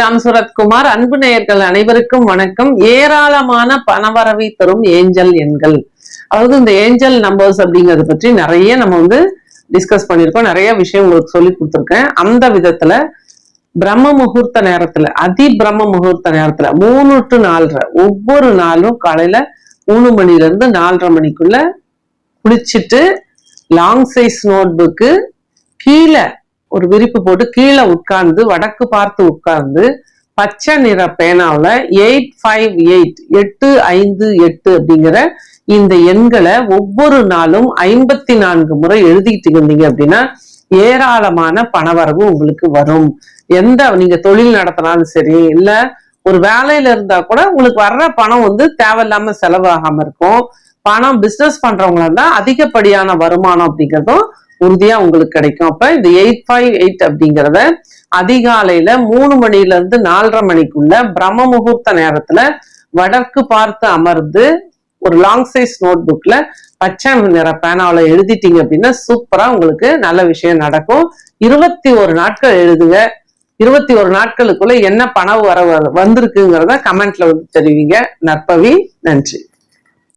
ராம் சுரத்குமார் அன்பு நேயர்கள் அனைவருக்கும் வணக்கம். ஏராளமான பணவரவை தரும் ஏஞ்சல் எண்கள். அதாவது இந்த ஏஞ்சல் நம்பர்ஸ் அப்படிங்கறத பற்றி நிறைய நம்ம வந்து டிஸ்கஸ் பண்ணியிருக்கோம். நிறைய விஷயம் உங்களுக்கு சொல்லி கொடுத்துருக்கேன். அந்த விதத்துல பிரம்ம முகூர்த்த நேரத்துல அதி பிரம்ம முகூர்த்த நேரத்துல மூணு டு நாலரை ஒவ்வொரு நாளும் காலையில மூணு மணில இருந்து நாலரை மணிக்குள்ள குளிச்சுட்டு லாங் சைஸ் நோட் புக்கு கீழே ஒரு விரிப்பு போட்டு கீழே உட்கார்ந்து வடக்கு பார்த்து உட்கார்ந்து பச்சை நிற பேனாவுல எயிட் ஃபைவ் எயிட் எட்டு ஐந்து எட்டு அப்படிங்கிற இந்த எண்களை ஒவ்வொரு நாளும் ஐம்பத்தி நான்கு முறை எழுதிட்டு இருந்தீங்க அப்படின்னா ஏராளமான பணவரவு உங்களுக்கு வரும். எந்த நீங்க தொழில் நடத்தினாலும் சரி இல்ல ஒரு வேலையில இருந்தா கூட உங்களுக்கு வர்ற பணம் வந்து தேவையில்லாம செலவாகாம இருக்கும். பணம் பிசினஸ் பண்றவங்களா இருந்தா அதிகப்படியான வருமானம் அப்படிங்கிறதும் உறுதியா உங்களுக்கு கிடைக்கும். அப்ப இந்த எயிட் ஃபைவ் எயிட் அப்படிங்கிறத அதிகாலையில மூணு மணில இருந்து நாலரை மணிக்குள்ள பிரம்ம முகூர்த்த நேரத்துல வடக்கு பார்த்து அமர்ந்து ஒரு லாங் சைஸ் நோட் புக்ல பச்சை நிற பேனாவில எழுதிட்டீங்க அப்படின்னா சூப்பரா உங்களுக்கு நல்ல விஷயம் நடக்கும். இருபத்தி ஒரு நாட்கள் எழுதுங்க. இருபத்தி ஒரு நாட்களுக்குள்ள என்ன பணம் வர வந்திருக்குங்கிறத கமெண்ட்ல வந்து தெரிவிங்க. நற்பவி நன்றி.